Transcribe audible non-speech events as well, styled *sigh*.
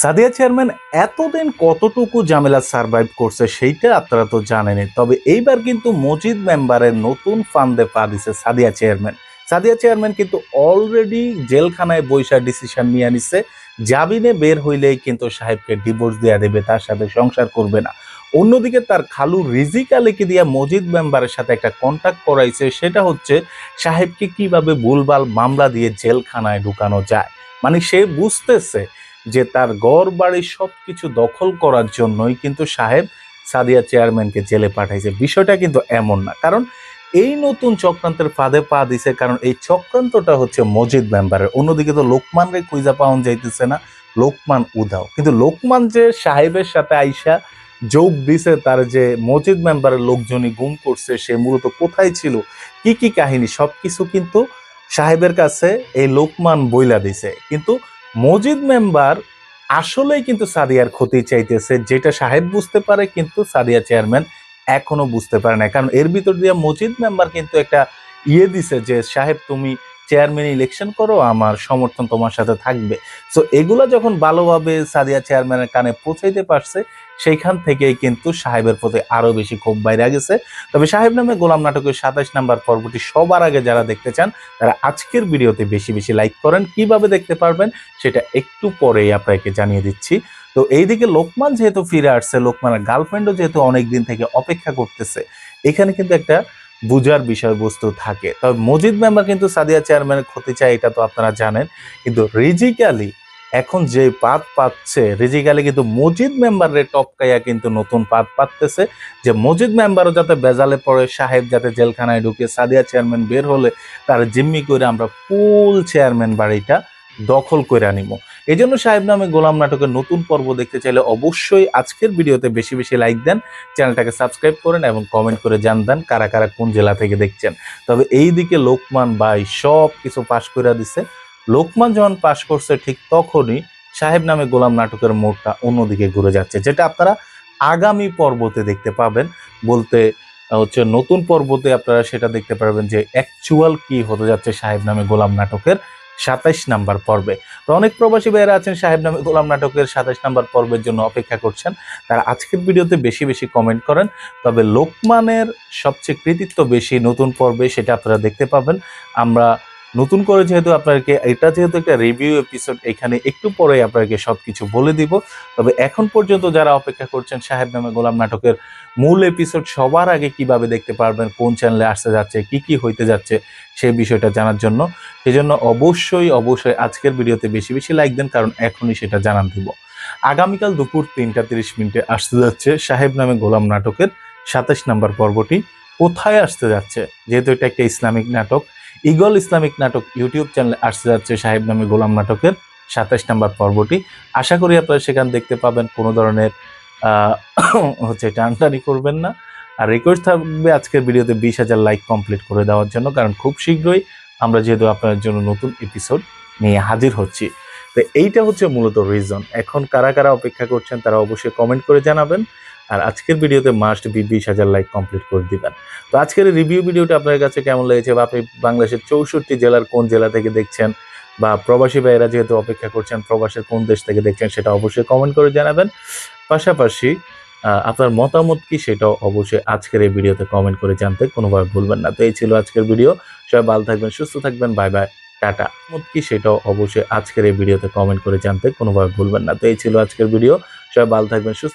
Sadia chairman এতদিন কতটুকু ঝামেলা সারভাইভ করছে সেইটা আপনারা তো জানেনই। তবে এইবার কিন্তু মজিদ মেম্বারের নতুন ফান্ডে পা দিছে সাদিয়া চেয়ারম্যান। সাদিয়া চেয়ারম্যান কিন্তু অলরেডি জেলখানায় বৈশা ডিসিশন নিয়ে নিছে। জামিনে বের হইলেই কিন্তু সাহেবকে ডিভোর্স দেয়া দেবে, তার সাথে সংসার করবে না। অন্যদিকে তার খালু রিজিক আলীকে দিয়া মজিদ মেম্বারের সাথে একটা কন্ট্যাক্ট করাইছে, সেটা হচ্ছে সাহেবকে কীভাবে ভুলভাল মামলা দিয়ে জেলখানায় ঢুকানো যায়। মানে সে বুঝতেছে যে তার গড় বাড়ি সব কিছু দখল করার জন্যই কিন্তু সাহেব সাদিয়া চেয়ারম্যানকে জেলে পাঠাইছে। বিষয়টা কিন্তু এমন না। কারণ এই নতুন চক্রান্তের ফাঁদে পা দিছে কারণ এই চক্রান্তটা হচ্ছে মজিদ মেম্বারের। অন্যদিকে তো লোকমান রে খুঁজা পাওয়া যাইতেছে না। লোকমান উধাও। কিন্তু লোকমান যে সাহেবের সাথে আইসা যোগ দিছে, তার যে মজিদ মেম্বারের লোকজনই গুম করছে, সে মূলত কোথায় ছিল? কি কি কাহিনী? সবকিছু কিন্তু সাহেবের কাছে এই লোকমান বইলা দিছে। কিন্তু মজিদ মেম্বার আসলেই কিন্তু সাদিয়ার ক্ষতি চাইতেছে, যেটা সাহেব বুঝতে পারে কিন্তু সাদিয়া চেয়ারম্যান এখনও বুঝতে পারে না। কারণ এর ভিতর দিয়ে মজিদ মেম্বার কিন্তু একটা ইয়ে দিছে যে সাহেব তুমি চেয়ারম্যান ইলেকশন করো, আমার সমর্থন তোমার সাথে থাকবে। সো এগুলা যখন ভালোভাবে সাদিয়া চেয়ারম্যানের কানে পৌঁছাইতে পারছে, সেইখান থেকেই কিন্তু সাহেবের প্রতি আরও বেশি ক্ষোভ বাইরে গেছে। তবে সাহেব নামে গোলাম নাটকের সাতাশ নাম্বার পর্বটি সবার আগে যারা দেখতে চান, তারা আজকের ভিডিওতে বেশি বেশি লাইক করেন। কীভাবে দেখতে পারবেন, সেটা একটু পরেই আপনাকে জানিয়ে দিচ্ছি। তো এইদিকে লোকমান যেহেতু ফিরে আসছে, লোকমানের গার্লফ্রেন্ডও যেহেতু অনেক দিন থেকে অপেক্ষা করতেছে, এখানে কিন্তু একটা বুঝার বিষয়বস্তু থাকে। তবে মজিদ মেম্বার কিন্তু সাদিয়া চেয়ারম্যানের ক্ষতি চায়, এটা তো আপনারা জানেন। কিন্তু রিজিক্যালি এখন যে পাত পাচ্ছে রিজিক্যালি কিন্তু মজিদ মেম্বারের টপকাইয়া কিন্তু নতুন পাত পাততেছে, যে মজিদ মেম্বারও যাতে বেজালে পড়ে, সাহেব যাতে জেলখানায় ঢুকে সাদিয়া চেয়ারম্যান বের হলে, তার জিম্মি করে আমরা ফুল চেয়ারম্যান বাড়িটা দখল করে আনিব এই জন্য সাহেব নামে গোলাম নাটকের নতুন পর্ব দেখতে চাইলে অবশ্যই আজকের ভিডিওতে বেশি বেশি লাইক দেন, চ্যানেলটাকে সাবস্ক্রাইব করেন এবং কমেন্ট করে জানবেন কারা কারা কোন জেলা থেকে দেখছেন। তবে এই দিকে লোকমান ভাই সব কিছু পাশ করে দিছে। লোকমান যখন পাশ করছে ঠিক তখনই সাহেব নামে গোলাম নাটকের মোড়টা অন্যদিকে ঘুরে যাচ্ছে, যেটা আপনারা আগামী পর্বতে দেখতে পাবেন। বলতে হচ্ছে নতুন পর্বতে আপনারা সেটা দেখতে পারবেন যে অ্যাকচুয়াল কি হতে যাচ্ছে সাহেব নামে গোলাম নাটকের। সাতাইশ নাম্বার পর্বে। তো অনেক প্রবাসী ভাইয়েরা আছেন সাহেব নামে গোলাম নাটকের সাতাইশ নাম্বার পর্বের জন্য অপেক্ষা করছেন। তারা আজকের ভিডিওতে বেশি বেশি কমেন্ট করেন। তবে লোকমানের সবচেয়ে কৃতিত্ব বেশি নতুন পর্বে, সেটা আপনারা দেখতে পাবেন। আমরা নতুন করে যেহেতু আপনাকে, এটা যেহেতু একটা রিভিউ এপিসোড এখানে একটু পরে আপনাকে সবকিছু বলে দিব। তবে এখন পর্যন্ত যারা অপেক্ষা করছেন সাহেব নামে গোলাম নাটকের মূল এপিসোড সবার আগে কীভাবে দেখতে পারবেন, কোন চ্যানেলে আসতে যাচ্ছে, কি কি হইতে যাচ্ছে, সেই বিষয়টা জানার জন্য। সেই জন্য অবশ্যই অবশ্যই আজকের ভিডিওতে বেশি বেশি লাইক দেন, কারণ এখনই সেটা জানান দিব। আগামীকাল দুপুর তিনটা তিরিশ মিনিটে আসতে যাচ্ছে সাহেব নামে গোলাম নাটকের সাতাশ নাম্বার পর্বটি। কোথায় আসতে যাচ্ছে? যেহেতু এটা একটা ইসলামিক নাটক ইগল ইসলামিক নাটক ইউটিউব চ্যানেলে আসতে যাচ্ছে সাহেব নামে গোলাম নাটকের সাতাশ নাম্বার পর্বটি। আশা করি আপনারা সেখানে দেখতে পাবেন। কোনো ধরনের *coughs* হচ্ছে টানটানি করবেন না। আর রিকোয়েস্ট থাকবে আজকের ভিডিওতে বিশ হাজার লাইক কমপ্লিট করে দেওয়ার জন্য, কারণ খুব শীঘ্রই আমরা যেহেতু আপনার জন্য নতুন এপিসোড নিয়ে হাজির হচ্ছি। তো এইটা হচ্ছে মূলত রিজন এখন কারা কারা অপেক্ষা করছেন তারা অবশ্যই কমেন্ট করে জানাবেন। আর আজকের ভিডিওতে মাস্ট বি বিশ হাজার লাইক কমপ্লিট করে দিবেন। তো আজকের রিভিউ ভিডিওটা আপনার কাছে কেমন লেগেছে বা আপনি বাংলাদেশের চৌষট্টি জেলার কোন জেলা থেকে দেখছেন বা প্রবাসী ভাইয়েরা যেহেতু অপেক্ষা করছেন প্রবাসের কোন দেশ থেকে দেখছেন সেটা অবশ্যই কমেন্ট করে জানাবেন। পাশাপাশি আপনার মতামত কি সেটাও অবশ্যই আজকের এই ভিডিওতে কমেন্ট করে জানতে কোনোভাবে ভুলবেন না। তো এই ছিল আজকের ভিডিও। সবাই ভালো থাকবেন, সুস্থ থাকবেন। Bye bye. টাটা। কি সেটাও অবশ্যই আজকের এই ভিডিওতে কমেন্ট করে জানতে কোনোভাবে ভুলবেন না। তো এই ছিল আজকের ভিডিও। সবাই ভালো থাকবেন, সুস্থ